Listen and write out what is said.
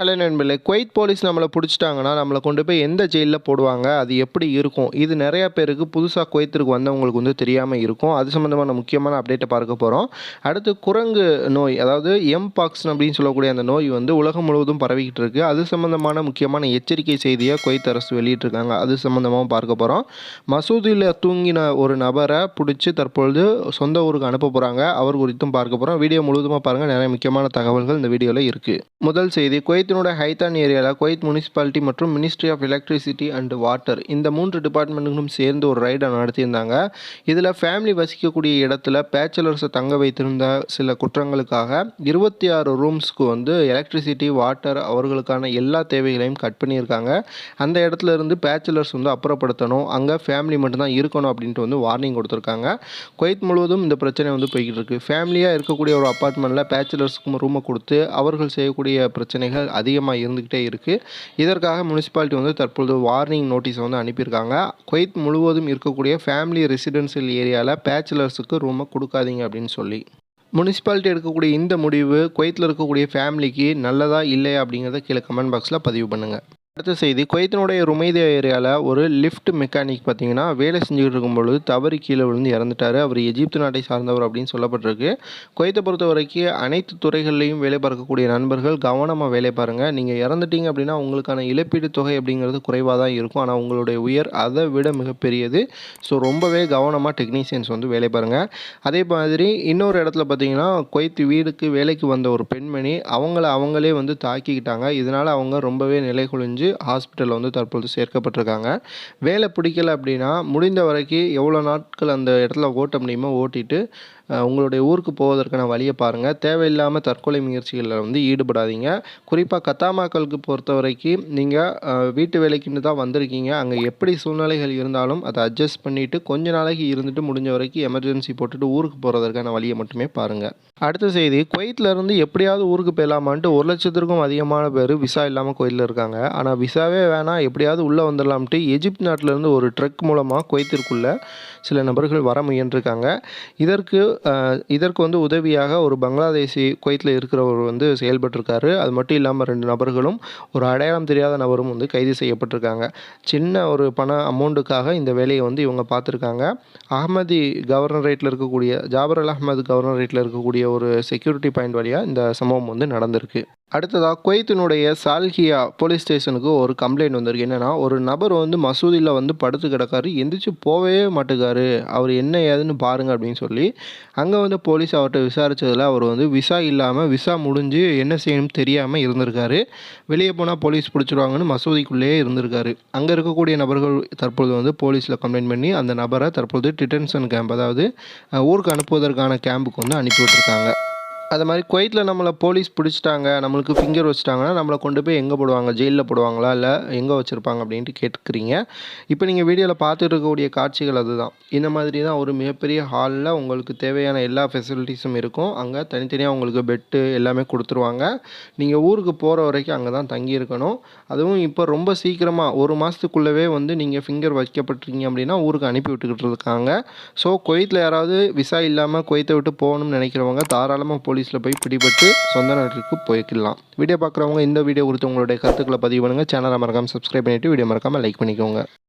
Hello நண்பர்களே Kuwait police நம்மளை பிடிச்சிட்டாங்கன்னா நம்மளை கொண்டு போய் எந்த ஜெயிலில் போடுவாங்க? அது எப்படி இருக்கும்? இது நிறையா பேருக்கு புதுசாக குவைத்திற்கு வந்தவங்களுக்கு வந்து தெரியாமல் இருக்கும். அது சம்மந்தமான முக்கியமான அப்டேட்டை பார்க்க போகிறோம் அடுத்து குரங்கு நோய் அதாவது எம்பாக்ஸ் அப்படின்னு சொல்லக்கூடிய அந்த நோய் வந்து உலகம் முழுவதும் பரவிக்கிட்டு இருக்கு. அது சம்மந்தமான முக்கியமான எச்சரிக்கை செய்தியை குவைத் அரசு வெளியிட்டிருக்காங்க. அது சம்மந்தமாகவும் பார்க்க போகிறோம் மசூதியில் தூங்கின ஒரு நபரை பிடிச்சி தற்பொழுது சொந்த ஊருக்கு அனுப்ப போகிறாங்க அவர் குறித்தும் பார்க்க போகிறோம் வீடியோ முழுவதுமாக பாருங்கள் நிறைய முக்கியமான தகவல்கள் இந்த வீடியோவில் இருக்குது முதல் செய்தி குவைத்தினோட ஹைத்தான் ஏரியாவில் குவைத் முனிசிபாலிட்டி மற்றும் ministry of electricity and water இந்த மூன்று டிபார்ட்மெண்ட்டுகளும் சேர்ந்து ஒரு ரைடை நடத்தியிருந்தாங்க. இதில் ஃபேமிலி வசிக்கக்கூடிய இடத்துல பேச்சுலர்ஸை தங்க வைத்திருந்த சில குற்றங்களுக்காக இருபத்தி ஆறு ரூம்ஸ்க்கு வந்து எலக்ட்ரிசிட்டி வாட்டர் அவர்களுக்கான எல்லா தேவைகளையும் கட் பண்ணியிருக்காங்க. அந்த இடத்துல இருந்து பேச்சுலர்ஸ் வந்து அப்புறப்படுத்தணும். அங்கே ஃபேமிலி மட்டும்தான் இருக்கணும் அப்படின்ட்டு வந்து வார்னிங் கொடுத்துருக்காங்க. குவைத் முழுவதும் இந்த பிரச்சனை வந்து போய்கிட்டு இருக்கு. ஃபேமிலியாக இருக்கக்கூடிய ஒரு அப்பார்ட்மெண்ட்டில் பேச்சுலர்ஸ்க்கு ரூமை கொடுத்து அவர்கள் செய்யக்கூடிய பிரச்சனைகள் அதிகமாக இருந்துக்கிட்டே இருக்குது இதற்காக முனிசிபாலிட்டி வந்து தற்பொழுது வார்னிங் நோட்டீஸ் வந்து அனுப்பியிருக்காங்க. குவைத் முழுவதும் இருக்கக்கூடிய ஃபேமிலி ரெசிடென்சியல் ஏரியாவில் பேச்சுலர்ஸுக்கு ரூமை கொடுக்காதீங்க அப்படின்னு சொல்லி. முனிசிபாலிட்டி எடுக்கக்கூடிய இந்த முடிவு குவைத்தில் இருக்கக்கூடிய ஃபேமிலிக்கு நல்லதா இல்லையா அப்படிங்கிறத கீழே கமெண்ட் பாக்ஸில் பதிவு பண்ணுங்கள் அடுத்த செய்தி குவைத்தினுடைய ருமைதே ஏரியாவில் ஒரு லிஃப்ட் மெக்கானிக் பார்த்தீங்கன்னா வேலை செஞ்சுக்கிட்டு இருக்கும்பொழுது தவறி கீழே விழுந்து இறந்துட்டார். அவர் எஜிப்து நாட்டை சார்ந்தவர் அப்படின்னு சொல்லப்பட்டிருக்கு. குவைத்தை பொறுத்த வரைக்கும் அனைத்து துறைகள்லையும் வேலை பார்க்கக்கூடிய நண்பர்கள் கவனமாக வேலை பாருங்கள் நீங்கள் இறந்துட்டீங்க அப்படின்னா உங்களுக்கான இழப்பீடு தொகை அப்படிங்கிறது குறைவாக தான் இருக்கும். ஆனால் உங்களுடைய உயர் அதை விட மிகப்பெரியது. ஸோ ரொம்பவே கவனமாக டெக்னீஷியன்ஸ் வந்து வேலை பாருங்கள் அதே மாதிரி இன்னொரு இடத்துல பார்த்தீங்கன்னா குவைத்து வீடுக்கு வேலைக்கு வந்த ஒரு பெண்மணி அவங்கள அவங்களே வந்து தாக்கிக்கிட்டாங்க. இதனால் அவங்க ரொம்பவே நிலை குழிஞ்சு குலைஞ்சு ஹாஸ்பிட்டலில் வந்து தற்பொழுது சேர்க்கப்பட்டிருக்காங்க. வேலை பிடிக்கல அப்படின்னா முடிந்த வரைக்கும் எவ்வளோ நாட்கள் அந்த இடத்துல ஓட்ட முடியுமோ ஓட்டிட்டு உங்களுடைய ஊருக்கு போவதற்கான வழியை பாருங்கள் தேவையில்லாமல் தற்கொலை முயற்சிகளில் வந்து ஈடுபடாதீங்க. குறிப்பாக கத்தாமாக்களுக்கு பொறுத்த வரைக்கும் நீங்கள் வீட்டு வேலைக்குன்னு தான் வந்திருக்கீங்க. அங்கே எப்படி சூழ்நிலைகள் இருந்தாலும் அதை அட்ஜஸ்ட் பண்ணிவிட்டு கொஞ்ச நாளைக்கு இருந்துட்டு முடிஞ்ச வரைக்கும் எமர்ஜென்சி போட்டுட்டு ஊருக்கு போகிறதற்கான வழியை மட்டுமே பாருங்கள் அடுத்த செய்தி குவைத்திலேருந்து எப்படியாவது ஊருக்கு போயிடலாமான்ட்டு ஒரு லட்சத்திற்கும் அதிகமான பேர் விசா இல்லாமல் கோயிலில் இருக்காங்க. ஆனால் விசாவே வேணாம் எப்படியாவது உள்ளே வந்துடலாம்ட்டு எஜிப்த் நாட்டிலேருந்து ஒரு ட்ரக் மூலமாக குவைத்திற்குள்ளே சில நபர்கள் வர முயன்றிருக்காங்க. இதற்கு இதற்கு வந்து உதவியாக ஒரு பங்களாதேசி குவைத்தில் இருக்கிறவர் வந்து செயல்பட்டிருக்காரு. அது மட்டும் இல்லாமல் ரெண்டு நபர்களும் ஒரு அடையாளம் தெரியாத நபரும் வந்து கைது செய்யப்பட்டிருக்காங்க. சின்ன ஒரு பண அமௌண்ட்டுக்காக இந்த வேலையை வந்து இவங்க பார்த்துருக்காங்க. அகமதி கவர்னரேட்டில் இருக்கக்கூடிய ஜாபர் அல் அஹ்மது கவர்னரேட்டில் இருக்கக்கூடிய ஒரு செக்யூரிட்டி பாயிண்ட் வழியாக இந்த சம்பவம் வந்து நடந்திருக்கு. அடுத்ததாக குவைத்தினுடைய சால்கியா போலீஸ் ஸ்டேஷனுக்கு ஒரு கம்ப்ளைண்ட் வந்திருக்கு. என்னென்னா ஒரு நபர் வந்து மசூதியில் வந்து படுத்து கிடக்காரு எந்திரிச்சு போகவே மாட்டுக்காரு. அவர் என்ன ஏதுன்னு பாருங்க அப்படின்னு சொல்லி அங்கே வந்து போலீஸ் அவர்கிட்ட விசாரித்ததில் அவர் வந்து விசா இல்லாமல் விசா முடிஞ்சு என்ன செய்யணும்னு தெரியாமல் இருந்திருக்காரு. வெளியே போனால் போலீஸ் பிடிச்சிருவாங்கன்னு மசூதிக்குள்ளேயே இருந்திருக்காரு. அங்கே இருக்கக்கூடிய நபர்கள் தற்பொழுது வந்து போலீஸில் கம்ப்ளைண்ட் பண்ணி அந்த நபரை தற்பொழுது டிடென்ஷன் கேம்ப் அதாவது ஊருக்கு அனுப்புவதற்கான கேம்புக்கு வந்து அனுப்பி விட்டுருக்காங்க. அது மாதிரி குவைத்தில் நம்மளை போலீஸ் பிடிச்சிட்டாங்க நம்மளுக்கு ஃபிங்கர் வச்சுட்டாங்கன்னா நம்மளை கொண்டு போய் எங்கே போடுவாங்க? ஜெயிலில் போடுவாங்களா? இல்லை எங்கே வச்சுருப்பாங்க? அப்படின்ட்டு கேட்டுக்கிறீங்க. இப்போ நீங்கள் வீடியோவில் பார்த்துட்டு இருக்கக்கூடிய காட்சிகள் அதுதான். இந்த மாதிரி தான் ஒரு மிகப்பெரிய ஹாலில் உங்களுக்கு தேவையான எல்லா ஃபெசிலிட்டிஸும் இருக்கும். அங்கே தனித்தனியாக உங்களுக்கு பெட்டு எல்லாமே கொடுத்துருவாங்க. நீங்கள் ஊருக்கு போகிற வரைக்கும் அங்கே தான் தங்கி இருக்கணும். அதுவும் இப்போ ரொம்ப சீக்கிரமாக ஒரு மாதத்துக்குள்ளவே வந்து நீங்கள் ஃபிங்கர் வைக்கப்பட்டிருக்கீங்க அப்படின்னா ஊருக்கு அனுப்பி விட்டுக்கிட்டு இருக்காங்க. ஸோ குவைத்தில் யாராவது விசா இல்லாமல் குவைத்தை விட்டு போகணும்னு நினைக்கிறவங்க தாராளமாக போலீஸில் போய் பிடிபட்டு சொந்த நாட்டிற்கு போய்க்கலாம் வீடியோ பார்க்குறவங்க இந்த வீடியோ குறித்து உங்களுடைய கருத்துக்களை பதிவு பண்ணுங்கள் சேனலை மறக்காமல் சப்ஸ்கிரைப் பண்ணிவிட்டு வீடியோ மறக்காமல் லைக் பண்ணிக்கோங்க.